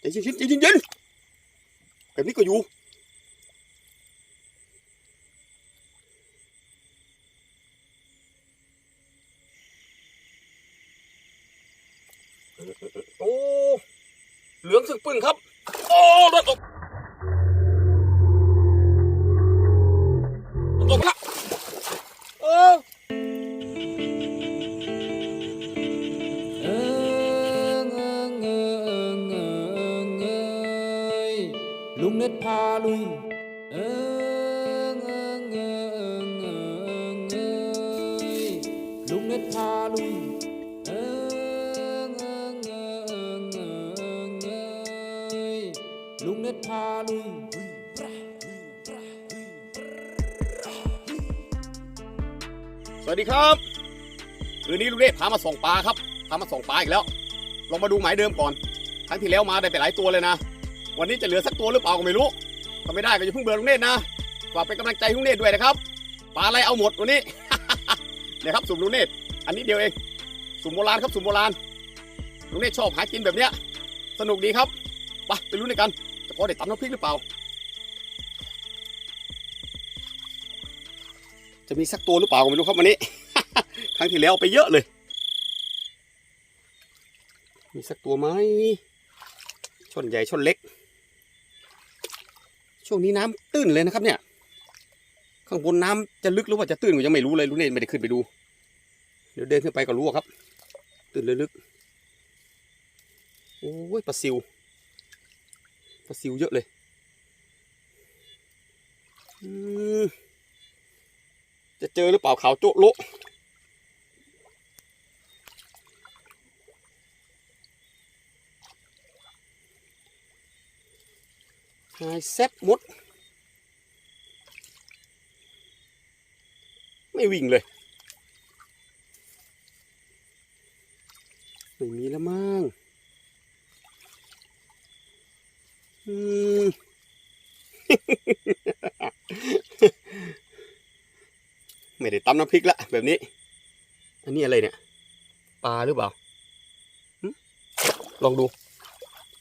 ใจเย็นๆใจเย็นๆแบบนี้ก็อยู่โอ้เหลืองสึกปึ้งครับ วัสดีครับคืนนี้ลุงเดชพามาส่องปลาครับพามาส่องปลาอีกแล้ว ลองมาดูหมายเดิมก่อน ครั้งที่แล้วมาได้ไปหลายตัวเลยนะ วันนี้จะเหลือสักตัวหรือเปล่าก็ไม่รู้ถ้าไม่ได้ก็อย่าเพิ่งเบื่อลุงเดชนะฝากเป็นกำลังใจลุงเดชด้วยนะครับ ปลาอะไรเอาหมดวันนี้เนี่ยครับสุ่มลุงเดชอันนี้เดียวเอง สุ่มโบราณครับสุ่มโบราณลุงเดชชอบหากินแบบเนี้ย สนุกดีครับ ไปไปลุ้นด้วยกัน จะพอได้ตำน้ำพริกหรือเปล่า จะมีสักตัวหรือเปล่าก็ไม่รู้ครับวันนี้ ครั้งที่แล้วไปเยอะเลย มีสักตัวไหมช่อนใหญ่ช่อนเล็ก ช่วงนี้น้ำตื้นเลยนะครับเนี่ย ข้างบนน้ำจะลึกหรือว่าจะตื้นก็ยังไม่รู้เลยรู้เนี่ยไม่ได้ขึ้นไปดู เดี๋ยวเดินขึ้นไปก็รู้ครับ ตื้นลึกโอ้ยปลาซิวปลาซิวเยอะเลย อืม เจอหรือเปล่าขาวโจ๊ะโละหายแซบหมด ไม่วิ่งเลย ไม่มีแล้วมั้งอืม ไม่ได้ตำน้ำพริกละแบบนี้ อันนี้อะไรเนี่ย ปลาหรือเปล่าลองดู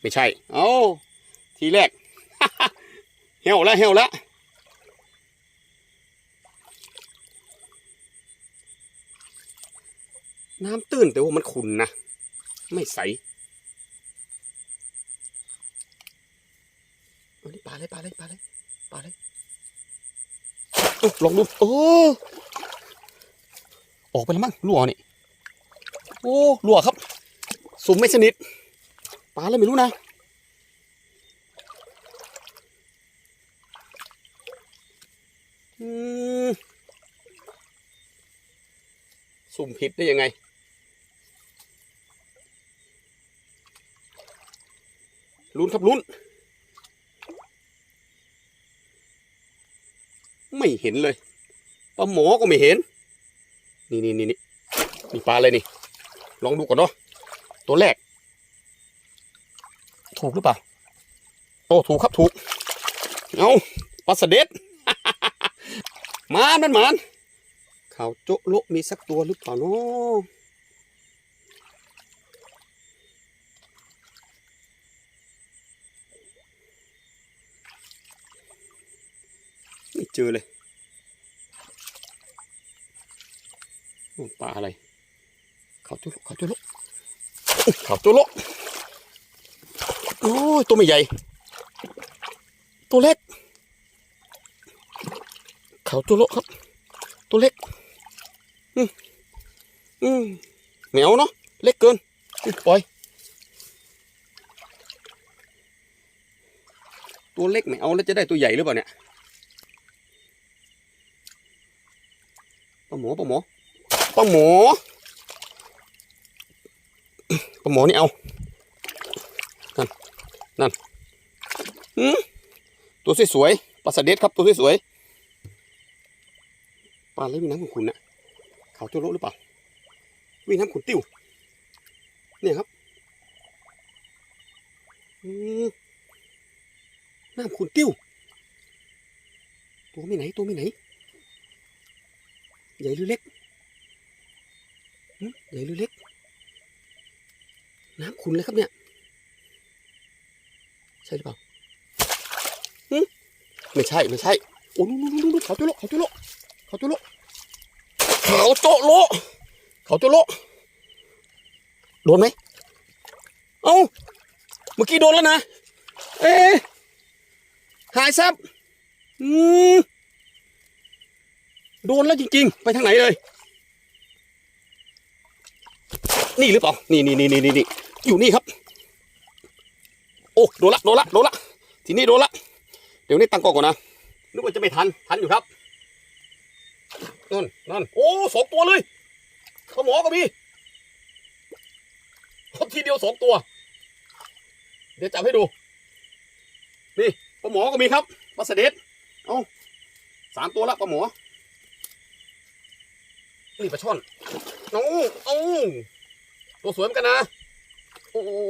ไม่ใช่เอาทีแรกเหี่ยวแล้วเหี่ยวแล้วน้ำตื้นแต่ว่ามันขุ่นนะ ไม่ใสเอานี่ปลาเลยปลาเลยปลาเลยปลาเลยเอ้าลองดูเอ ออกไปแล้วมั้งรั่วนี่ โอ้รั่วครับ สุ่มไม่สนิทปลาอะไรไม่รู้นะสุ่มผิดได้ยังไง ลุ้นครับลุ้น ไม่เห็นเลยปลาหมอก็ไม่เห็น นี่นี่นี่นี่มีปลาอะไรนี่ ลองดูก่อนเนาะตัวแรก ถูกหรือเปล่าโอ้ถูกครับถูกเอาปลาสเด็ดมานมันมานข่าวโจ๊ะโลมีสักตัวหรือเปล่าเนาะไม่เจอเลย โอ้ ปลาอะไร เขาจุลเขาจุลกเขาจุลกโอ้ยตัวไม่ใหญ่ ตัวเล็ก เขาจุลกครับ ตัวเล็ก อืมอืมเหนียวเนาะ เล็กเกินปล่อย ตัวเล็กไม่เอาแล้วจะได้ตัวใหญ่หรือเปล่าเนี่ยปลาหมอปลาหมอ ลาหมอปลาหมอนี่เอา นั่น นั่นหืมตัวสวยๆปลาสะเด็ดครับตัวสวยๆปลาอะไรวิ่งน้ำขุ่นๆน่ะเขาโจโรหรือเปล่าวิ่งน้ำขุนติ้วเนี่ยครับน้ำขุนติ้ว ตัวไม่ไหนตัวไม่ไหน ใหญ่หรือเล็ก ใหญ่หรือเล็ก น้ำขุนเลยครับเนี่ย ใช่หรือเปล่าหึไม่ใช่ไม่ใช่โอ้นู่นนู่นนู่นเขาตัวโลเขาตัวโลเขาตัวโลเขาโตโลเขาตัวโลโดนไหมเอ้าเมื่อกี้โดนแล้วนะ เอ๊หายซับอืมโดนแล้วจริง ๆ ไปทางไหนเลย นี่หรือเปล่า นี่นี่นี่นี่นี่อยู่นี่ครับ โอ้โดนละโดนละโดนละ ทีนี้โดนละ เดี๋ยวนี้ตั้งกล้องก่อนนะ นึกว่าจะไม่ทัน ทันอยู่ครับนั่นนั่นโอ้สองตัวเลยปลาหมอก็มีทีเดียวสองตัว เดี๋ยวจับให้ดู นี่ปลาหมอก็มีครับปลาเสด็จเอาสามตัวละปลาหมอ นี่ปลาช่อน เอาเอา ตัวสวยเหมือนกันนะโอ้โอ้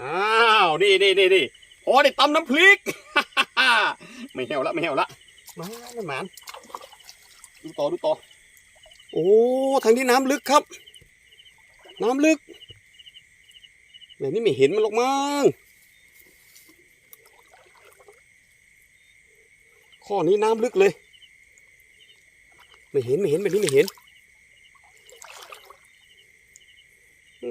อ้าวนี่นี่นี่นี่พอได้ตำน้ำพริกไม่เหี่ยวละไม่เหี่ยวละมาไม่หมานดูต่อดูต่อโอ้ทางนี้น้ำลึกครับ น้ำลึกแบบนี้ไม่เห็นมันหรอกมั้งข้อนี้น้ำลึกเลย ไม่เห็นไม่เห็นแบบนี้ไม่เห็น อืม น้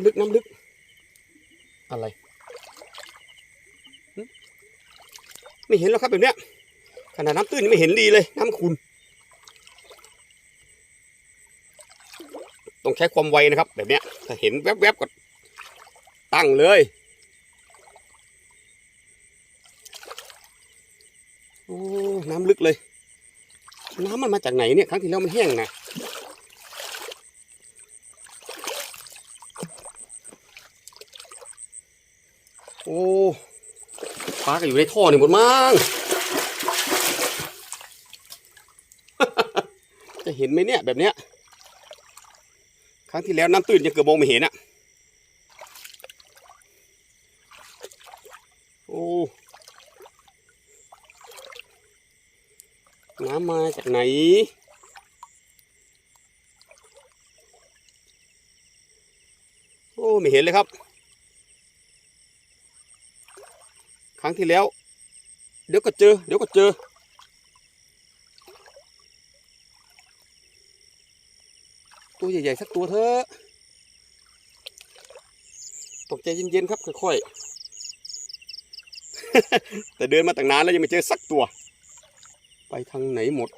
ำลึกน้ำลึก อะไร ไม่เห็นหรอกครับแบบเนี้ย ขนาดน้ำตื้นไม่เห็นดีเลย น้ำขุนต้องใช้ความไวนะครับ แบบเนี้ย ถ้าเห็นแวบๆก็ตั้งเลยโอ้น้ำลึกเลย น้ำมันมาจากไหนเนี่ยครั้งที่แล้วมันแห้งนะโอ้ปลาก็อยู่ในท่อนี่หมดมั้งจะเห็นไหมเนี่ยแบบเนี้ยครั้งที่แล้วน้ำตื้นยังเกือบมองไม่เห็นอะโอ้ น้ำมาจากไหน โอ้ไม่เห็นเลยครับ ครั้งที่แล้ว เดี๋ยวก็เจอ เดี๋ยวก็เจอ ตัวใหญ่ๆสักตัวเถอะตกใจเย็นๆครับค่อยๆแต่เดินมาตั้งนานแล้วยังไม่เจอสักตัว ไปทางไหนหมด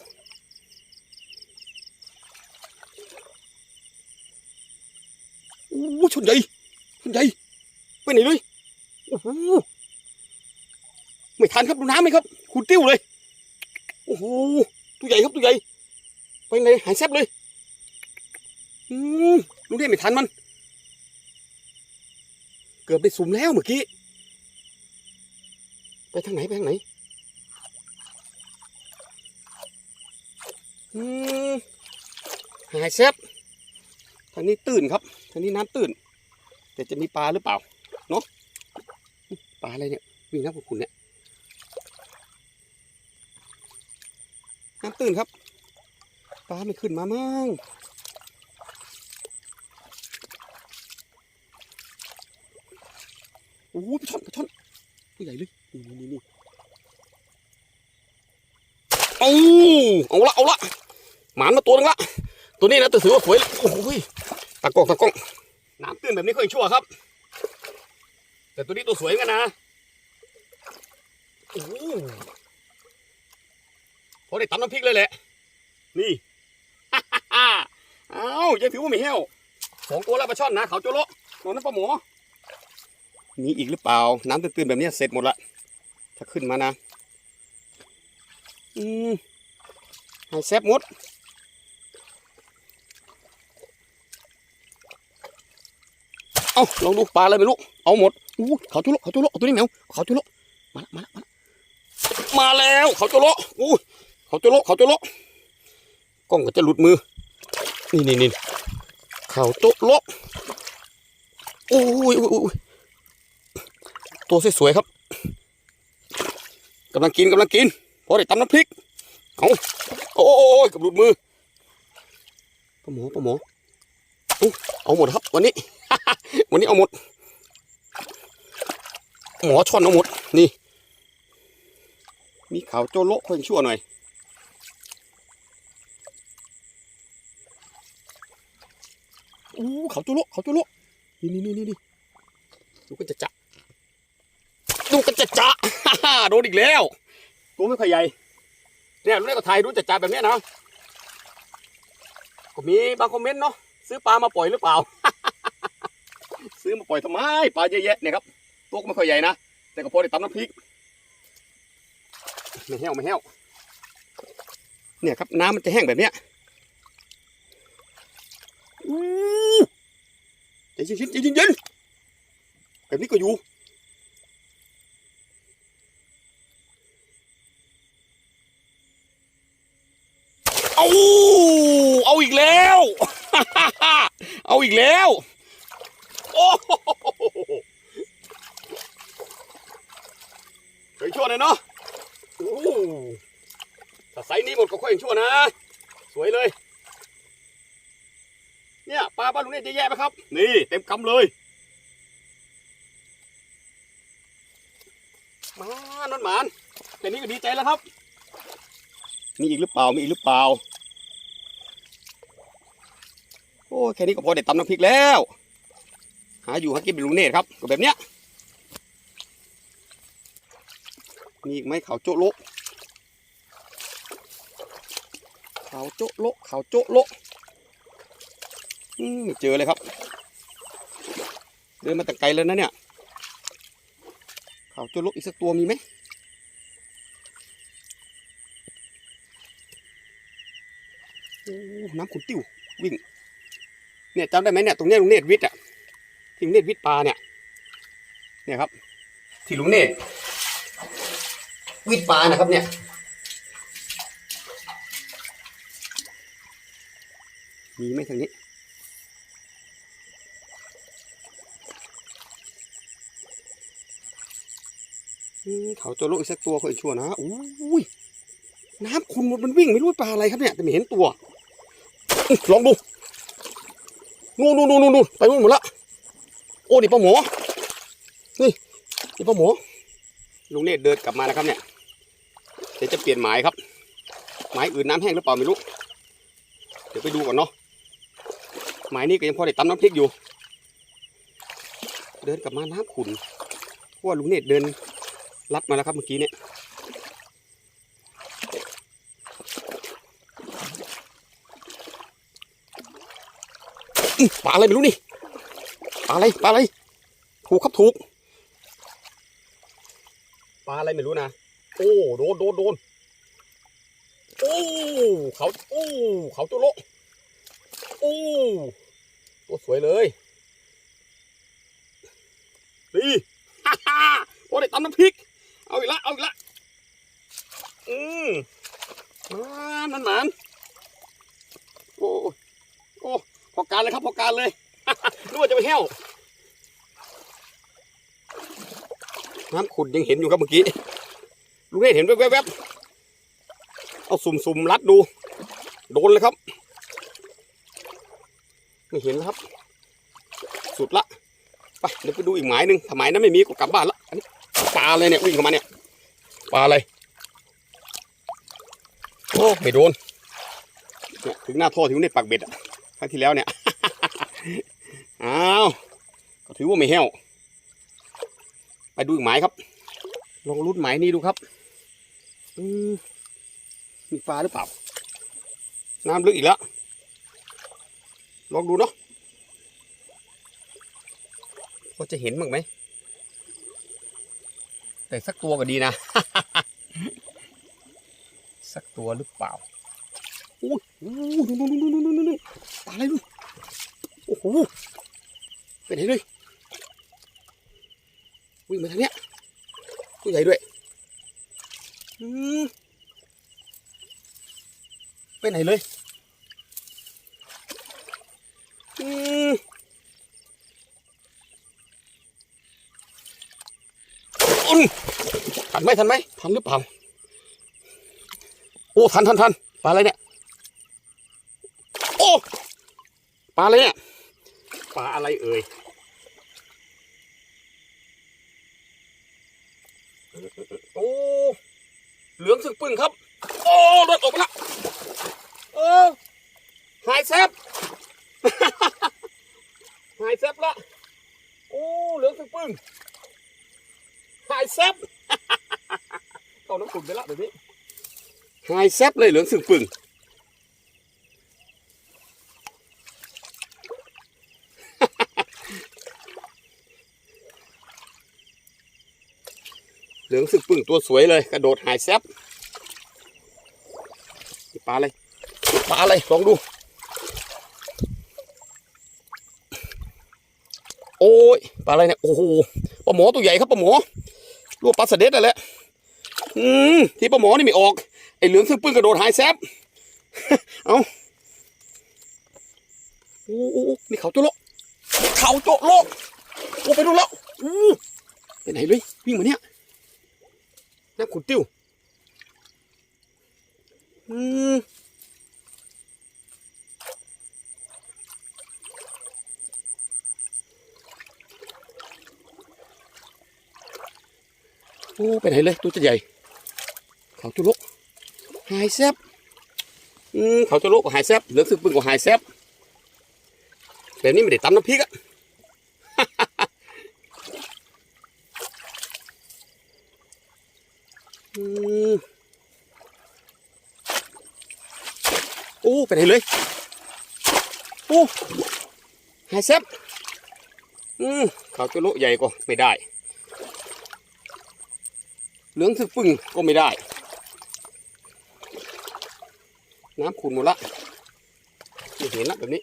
โอ้ชนใหญ่ชนใหญ่ไปไหนเลยโอ้โหไม่ทันครับดูน้ำไหมครับคุณติ้วเลย โอ้โหตัวใหญ่ครับตัวใหญ่ ไปไหนหายแซบเลยอืมลุงเรียกไม่ทันมัน เกือบได้สุ่มแล้วเมื่อกี้ ไปทางไหน ไปทางไหน อืม หายแซบทางนี้ตื้นครับทางนี้น้ำตื้นแต่จะมีปลาหรือเปล่าเนาะปลาอะไรเนี่ยวิ่งน้ำขุ่นๆเนี่ยน้ำตื้นครับปลาไม่ขึ้นมามั่งโอ้โหปลาช่อนปลาช่อนตัวใหญ่เลยนี่นี่นี่ เอาเอาละเอาละหมานมาตัวนึงละตัวนี้นะตัวถือว่าสวยโอ้ยตะก้องตะก้องน้ำตื้นแบบนี้ก็ยังชั่วครับ แต่ตัวนี้ตัวสวยเหมือนกันนะโอ้โหพอได้ตำน้ำพริกเลยแหละ นี่เอ้ายังถือว่าไม่เหี้ยวสองตัวแล้วปลาช่อนนะเขาโจโละนอนน้ำปลาหมอมีอีกหรือเปล่า น้ำตื้นๆแบบนี้เสร็จหมดละถ้าขึ้นมานะ อืมใหายแซบหมดเอาลองดูปลาอะไรไม่รู้เอาหมดอู้เขาจุโลเขาจุลเอาตัวนี้แมวเขาจุโลมาละมาละมาละมาแล้วเขาจุโลอู้เขาจุโลเขาจุลกล้องก็จะหลุดมือ นี่นี่นี่เขาจุลโอ้ยอ้ยโอ้ยตัวสวยๆครับกำลังกินกำลังกิน พอได้ตำน้ำพริกเอาโอ้ยกับหลุดมือปลาหมอปลาหมอเอาหมดครับวันนี้ วันนี้เอาหมด หมอช่อนเอาหมด นี่ มีขาวโจโลค่อยชั่วหน่อยอู้เขาจุโละเขาจุโละนี่นี่นี่นี่ดูกันจะจะดูกันจะจะโดนอีกแล้ว ตัวไม่ค่อยใหญ่เนี่ยรู้ได้ก็ถ่ายรู้จะจะแบบนี้นะก็มีบางคอมเมนต์เนาะซื้อปลามาปล่อยหรือเปล่า ซื้อมาปล่อยทำไมปลาเยอะแยะเนี่ยครับตัวก็ไม่ค่อยใหญ่นะแต่ก็พอได้ตำน้ำพริกไม่แห้วไม่แห้วเนี่ยครับน้ำมันจะแห้งแบบเนี้ยอู้ใจเย็นๆใจเย็นๆแบบนี้ก็อยู่ เอาเอาอีกแล้ว เอีกแล้ว โอ้โหเคยชั่วเลยเนาะโอ้ถ้าไซนี้หมดก็ค่อยชั่วนะ สวยเลย เนี่ยปลาบ้าลุงนี่จะแย่ไหมครับ นี่เต็มกำเลย มานอนหมานแค่นี้ก็ดีใจแล้วครับ มีอีกหรือเปล่า มีอีกหรือเปล่า โอ้แค่นี้ก็พอได้ตำน้ำพริกแล้ว หาอยู่หากินเป็นลุงเนตครับก็แบบเนี้ยมีอีกไหมขาวโจ๊ะโละขาวโจ๊ะโละขาวโจ๊ะโละอืมไม่เจอเลยครับ เดินมาแต่ไกลแล้วนะเนี่ยขาวโจ๊ะโลอีกสักตัวมีไหมน้ำขุนติ้ววิ่ง เนี่ยจำได้ไหมเนี่ยตรงเนี้ยลุงเนตรวิทย์อะที่ลุงเนตรวิทย์ปลาเนี่ย เนี่ยครับ ที่ลุงเนตรวิทย์ปลานะครับ เนี่ย มีไหมทางนี้อืมเขาจะลุกอีกสักตัวก็อีกชั่วนะอุ้ยน้ำคุณมันวิ่งไม่รู้ปลาอะไรครับเนี่ยแต่ไม่เห็นตัวอื้อลองดู นู่นนู่นนู่นนู่นไปนู่นหมดละโอ้นี่ปลาหมอนี่นี่ปลาหมอลุงเนตรเดินกลับมานะครับเนี่ยเดี๋ยวจะเปลี่ยนหมายครับ หมายอื่นน้ำแห้งหรือเปล่าไม่รู้เดี๋ยวไปดูก่อนเนาะหมายนี้ก็ยังพอได้ตำน้ำพริกอยู่ เดินกลับมาน้ำขุนเพราะว่าลุงเนตรเดินลัดมาแล้วครับเมื่อกี้เนี่ย ปลาอะไรไม่รู้นี่ปลาอะไรปลาอะไร ถูกครับถูกปลาอะไรไม่รู้นะโอ้โดนโดนโดนโอ้เขาโอ้เขาตัวโลโอ้ตัวสวยเลยดีฮ่าฮ่าโอ้ได้ตำน้ำพริก เอาอีกละเอาอีกละอืมมันมันโอ้ พอการเลยครับพอการเลยนึกว่าจะไปแห้วน้ำขุดยังเห็นอยู่ครับเมื่อกี้ลุงเนธเห็นแวบๆเอาสุ่มๆรัดดู โดนเลยครับ ไม่เห็นแล้วครับ สุดละไปเดี๋ยวไปดูอีกหมายหนึ่งถ้าหมายนั้นไม่มีก็กลับบ้านละอันนี้ปลาเลยเนี่ยวิ่งเข้ามาเนี่ยปลาอะไรโอ้ไม่โดนเนี่ยถึงหน้าท่อถึงในปากเบ็ดอะ รั้งที่แล้วเนี่ย อ้าว ก็ถือว่าไม่แห้ว ไปดูอีกหมายครับ ลองรุดหมายนี้ดูครับอืมมีปลาหรือเปล่า น้ำลึกอีกแล้ว ลองดูเนาะพอจะเห็นบ้างไหม แต่สักตัวก็ดีนะ สักตัวหรือเปล่า โอ้ยโอ้ยนู่นนู่นนู่นนู่นนู่นปลาอะไรลูกโอ้โหไปไหนเลยวิ่งมาทางเนี้ยตัวใหญ่ด้วยอืมไปไหนเลยอืมอืมทันไหมทันไหมทันหรือเปล่า โอ้ ทันทันทันปลาอะไรเนี่ย โอ้ ปลาอะไรเนี่ยปลาอะไรเอ่ยโอ้เหลืองสึกปึ้งครับ โอ้รถออกมาละเออหายแซบหายแซบละโอ้เหลืองสึกปึ้งหายแซบเข้าน้ำขุ่นไปละเดี๋ยวนี้หายแซบเลยเหลืองสึกปึ้ง ลืองสึกปึ่งตัวสวยเลย กระโดดหายแซบปลาอะไรปลาอะไรลองดู โอ้ยปลาอะไรเนี่ยโอ้โหปลาหมอตัวใหญ่ครับปลาหมอรูปปลาเสด็จนั่นแหละอืมที่ปลาหมอนี่ไม่ออกไอ้เหลืองสึกปึ่งกระโดดหายแซบเอาโอ้โหนี่เขาโจโลเขาโจโลโอ้ไปดูแล้วอู้ไปไหนเลยวิ่งมาเนี่ย น้ำขุนติ้วอืมโอ้ไปไหนเลยตัวจะใหญ่ เขาจุลกหายแซบอืมเขาจุลกกับหายแซบเหลือสึกปึงกับหายแซบแบบนี้ไม่ได้ตำน้ำพริกอะ อืม โอ้ไปไหนเลยโอ้หายแซบอืมเขาจะโลใหญ่ก็ไม่ได้ เหลืองสึกปึ้งก็ไม่ได้ น้ำขุ่นหมดละเห็นละแบบนี้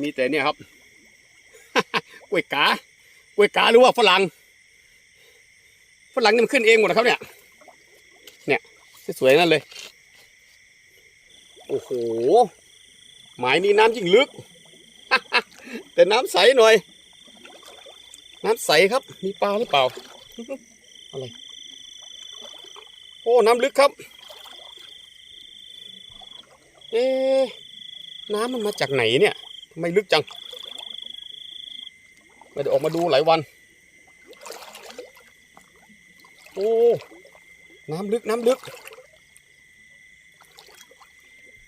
มีแต่เนี่ยครับกล้วยกากล้วยกาหรือว่าฝรั่งฝรั่งนี่มันขึ้นเองหมดนะครับเนี่ยเนี่ย สวยๆนั่นเลย โอ้โห หมายนี้น้ำยิ่งลึก แต่น้ำใสหน่อย น้ำใสครับ มีปลาหรือเปล่า อะไร โอ้ น้ำลึกครับ เอ๊ะน้ำมันมาจากไหนเนี่ยทำไมลึกจังไม่ได้ออกมาดูหลายวัน โอ้ น้ำลึก น้ำลึก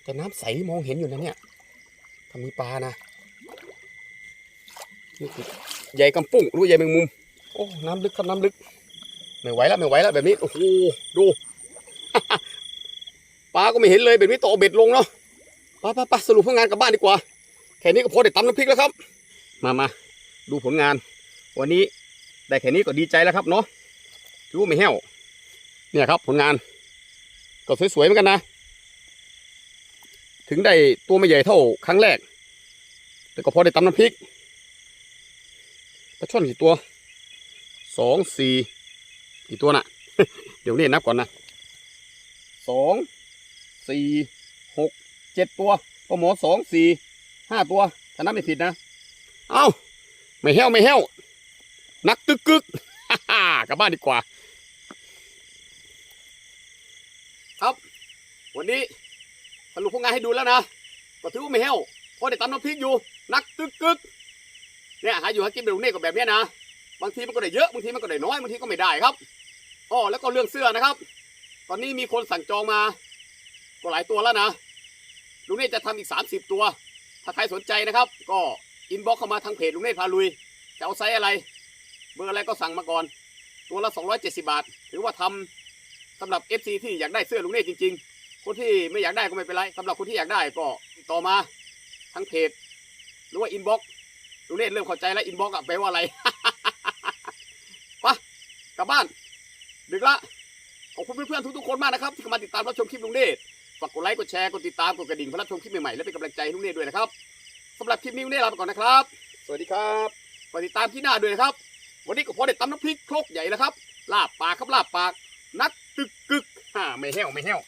แต่น้ำใสมองเห็นอยู่นะเนี่ยถ้ามีปลานะนี่คือใหญ่กำปุ้งหรือว่าใหญ่แมงมุม โอ้ น้ำลึกครับน้ำลึก ไม่ไหวแล้วไม่ไหวแล้วแบบนี้ โอ้โห ดู ปลาก็ไม่เห็นเลยแบบนี้ต่องเอาเบ็ดลงเนาะไปไปไปสรุปผลงานกลับบ้านดีกว่า แค่นี้ก็พอได้ตำน้ำพริกแล้วครับ มามาดูผลงาน วันนี้ได้แค่นี้ก็ดีใจแล้วครับเนาะถือว่าไม่แห้ว เนี่ยครับผลงาน ก็สวยๆเหมือนกันนะ ถึงได้ตัวไม่ใหญ่เท่าครั้งแรก แต่ก็พอได้ตำน้ำพริกปลาช่อนกี่ตัวสองสี่กี่ตัวน่ะ เดี๋ยวนี้นับก่อนนะสองสี่หกเจ็ดตัวปลาหมอสองสี่ห้าตัวถ้านับไม่ผิดนะ เอ้า ไม่แห้วไม่แห้วนักตึกกึกกลับบ้านดีกว่า ครับ วันนี้ สรุปผลงานให้ดูแล้วนะก็ถือว่าไม่แห้วเพราะได้ตำน้ำพริกอยู่ นักตึกกึกเนี่ยหาอยู่หากินแบบนี้ก็แบบนี้นะบางทีมันก็ได้เยอะบางทีมันก็ได้น้อยบางทีก็ไม่ได้ครับอ๋อแล้วก็เรื่องเสื้อนะครับ ตอนนี้มีคนสั่งจองมา ก็หลายตัวแล้วนะลุงเนธจะทำอีก 30 ตัว ถ้าใครสนใจนะครับ ก็อินบ็อกเข้ามาทางเพจลุงเนธพาลุยจะเอาไซส์อะไร เบอร์อะไรก็สั่งมาก่อน ตัวละ 270 บาท ถือว่าทำสำหรับ FC ที่อยากได้เสื้อลุงเนธจริง ๆ คนที่ไม่อยากได้ก็ไม่เป็นไรสำหรับคนที่อยากได้ก็ติดต่อมาทั้งเพจหรือว่าอินบ็อกลุงเนธเริ่มเข้าใจแล้วอินบ็อกอะแปลว่าอะไรไปกลับบ้าน ดึกละขอบคุณเพื่อนๆทุกๆคนมากนะครับที่เข้ามาติดตามรับชมคลิปลุงเดชฝากกดไลค์กดแชร์กดติดตามกดกระดิ่งเพื่อรับชมคลิปใหม่ๆและเป็นกำลังใจให้ลุงเดชด้วยนะครับสำหรับคลิปนี้ลุงเดชลาไปก่อนนะครับ สวัสดีครับฝากติดตามที่หน้าด้วยนะครับ วันนี้ก็พอได้ตำน้ำพริกโครกใหญ่แล้วครับ ลาบปากครับลาบปาก นักตึกกึกฮ่าไม่แห้วไม่แห้ว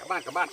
กลับบ้านกลับบ้าน